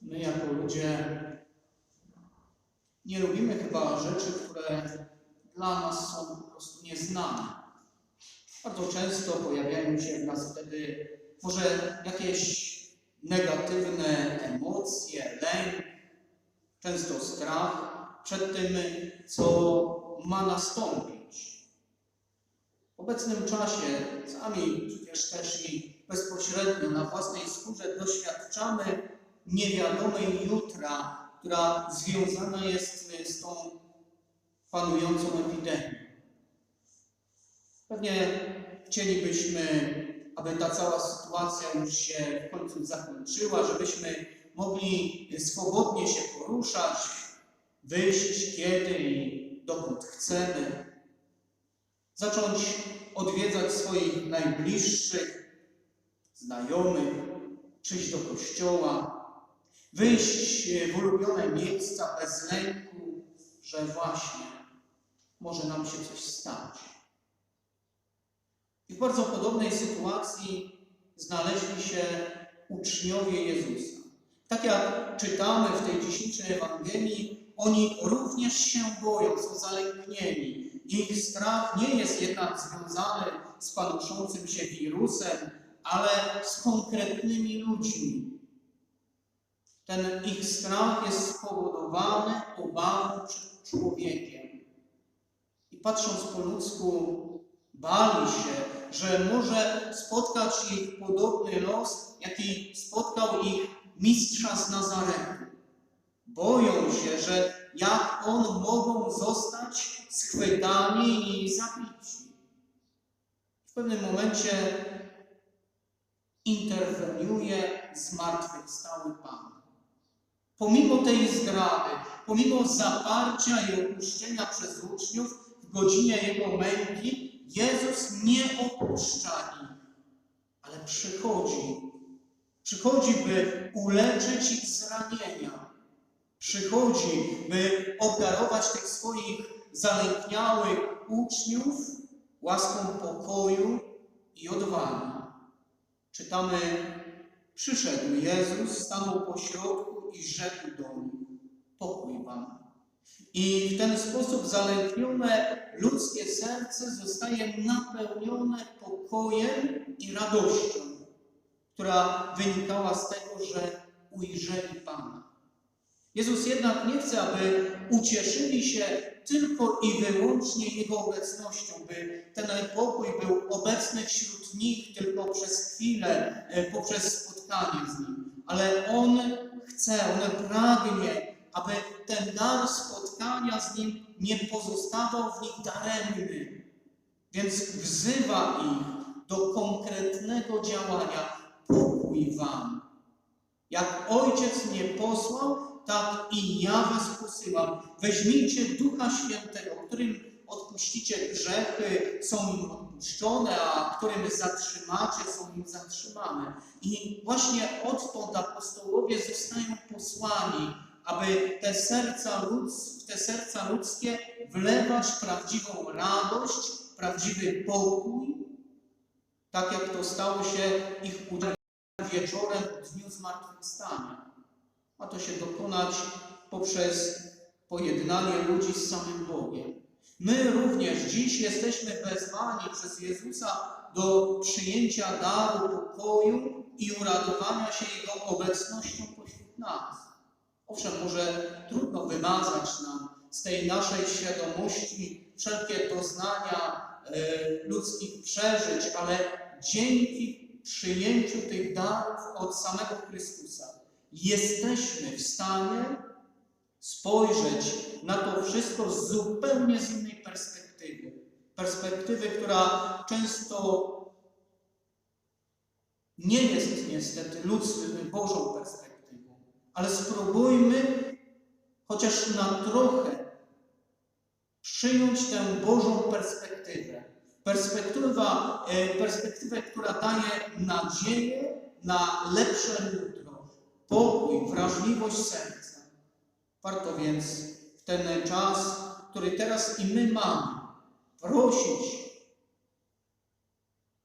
My jako ludzie nie lubimy chyba rzeczy, które dla nas są po prostu nieznane. Bardzo często pojawiają się w nas wtedy może jakieś negatywne emocje, lęk, często strach przed tym, co ma nastąpić. W obecnym czasie sami przecież też i bezpośrednio na własnej skórze doświadczamy niewiadomej jutra, która związana jest z tą panującą epidemią. Pewnie chcielibyśmy, aby ta cała sytuacja już się w końcu zakończyła, żebyśmy mogli swobodnie się poruszać, wyjść kiedy i dokąd chcemy, zacząć odwiedzać swoich najbliższych, znajomych, przyjść do kościoła, wyjść w ulubione miejsca bez lęku, że właśnie może nam się coś stać. I w bardzo podobnej sytuacji znaleźli się uczniowie Jezusa. Tak jak czytamy w tej dzisiejszej Ewangelii, oni również się boją, są zalęknieni. Ich strach nie jest jednak związany z panoszącym się wirusem, ale z konkretnymi ludźmi. Ten ich strach jest spowodowany obawą przed człowiekiem. I patrząc po ludzku, bali się, że może spotkać ich podobny los, jaki spotkał ich mistrza z Nazaretu. Boją się, że jak on mogą zostać schwytani i zabici. W pewnym momencie interweniuje zmartwychwstały Pan. Pomimo tej zdrady, pomimo zaparcia i opuszczenia przez uczniów w godzinie Jego męki, Jezus nie opuszcza ich, ale przychodzi. Przychodzi, by uleczyć ich zranienia. Przychodzi, by obdarować tych swoich zalękniałych uczniów łaską pokoju i odwagi. Czytamy, przyszedł Jezus, stanął pośrodku i rzekł do nich, pokój wam. I w ten sposób zalęknione ludzkie serce zostaje napełnione pokojem i radością, która wynikała z tego, że ujrzeli Pana. Jezus jednak nie chce, aby ucieszyli się tylko i wyłącznie Jego obecnością, by ten pokój był obecny wśród nich tylko przez chwilę, e, poprzez spotkanie z Nim. Ale On chce, On pragnie, aby ten dar spotkania z Nim nie pozostawał w nich daremny. Więc wzywa ich do konkretnego działania. Pokój Wam. Jak Ojciec mnie posłał, tak i ja Was posyłam. Weźmijcie Ducha Świętego, którym odpuścicie grzechy, są im odpuszczone, a którym zatrzymacie, są im zatrzymane. I właśnie odtąd apostołowie zostają posłani, aby te serca, ludz, te serca ludzkie wlewać prawdziwą radość, prawdziwy pokój, tak jak to stało się ich udziałem wieczorem w dniu zmartwychwstania. Ma to się dokonać poprzez pojednanie ludzi z samym Bogiem. My również dziś jesteśmy wezwani przez Jezusa do przyjęcia daru pokoju i uradowania się Jego obecnością pośród nas. Owszem, może trudno wymazać nam z tej naszej świadomości wszelkie doznania e, ludzkich przeżyć, ale dzięki przyjęciu tych darów od samego Chrystusa jesteśmy w stanie spojrzeć na to wszystko z zupełnie z innej perspektywy. Perspektywy, która często nie jest niestety ludzką, Bożą perspektywą, ale spróbujmy chociaż na trochę przyjąć tę Bożą perspektywę. Perspektywa, e, perspektywę, która daje nadzieję na lepsze jutro, pokój, wrażliwość serca. Warto więc w ten czas, który teraz i my mamy, prosić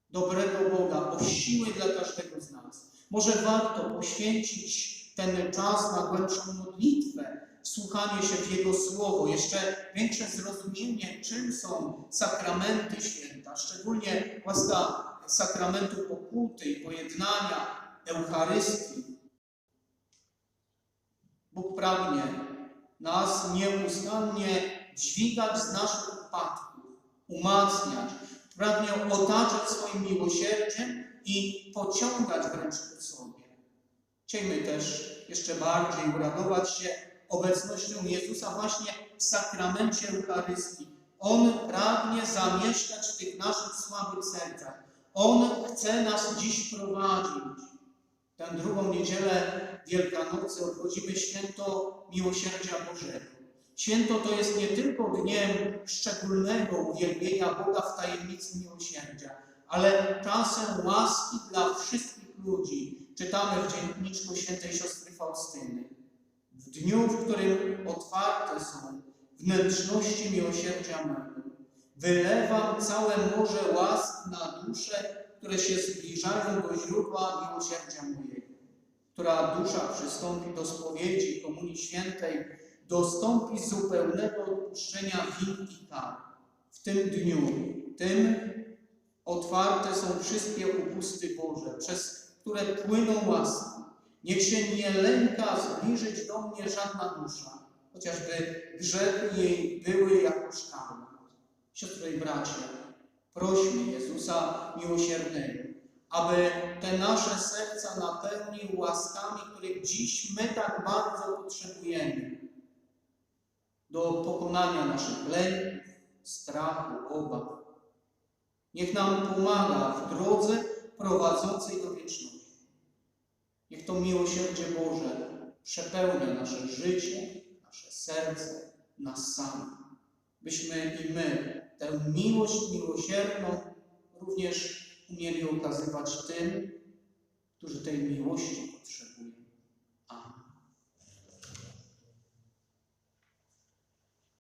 dobrego Boga o siłę dla każdego z nas. Może warto poświęcić ten czas na głębszą modlitwę, wsłuchanie się w Jego Słowo, jeszcze większe zrozumienie, czym są sakramenty święta, szczególnie łaska sakramentu pokuty i pojednania, Eucharystii. Bóg pragnie nas nieustannie dźwigać z naszych upadków, umacniać, pragnie otaczać swoim miłosierdziem i pociągać wręcz ku sobie. Chciejmy też jeszcze bardziej uradować się obecnością Jezusa właśnie w sakramencie Eucharystii. On pragnie zamieszkać w tych naszych słabych sercach. On chce nas dziś prowadzić. Tę drugą niedzielę Wielkanocy obchodzimy święto Miłosierdzia Bożego. Święto to jest nie tylko dniem szczególnego uwielbienia Boga w tajemnicy miłosierdzia, ale czasem łaski dla wszystkich ludzi. Czytamy w dzienniczku świętej siostry Faustyny. W dniu, w którym otwarte są wnętrzności miłosierdzia mego, wylewam całe morze łask na dusze, które się zbliżają do źródła miłosierdzia mojego. Która dusza przystąpi do spowiedzi komunii świętej, dostąpi zupełnego odpuszczenia win i. W tym dniu, tym otwarte są wszystkie upusty Boże, przez które płyną łaski. Niech się nie lęka zbliżyć do mnie żadna dusza, chociażby grzechy jej były jak szkamy. Siostry i bracia, prośmy Jezusa miłosiernego, aby te nasze serca napełnił łaskami, których dziś my tak bardzo potrzebujemy do pokonania naszych lęków, strachu, obaw. Niech nam pomaga w drodze prowadzącej do wieczności. Niech to miłosierdzie Boże przepełnia nasze życie, nasze serce, nas samych. Byśmy i my tę miłość miłosierną również umieli okazywać tym, którzy tej miłości potrzebują.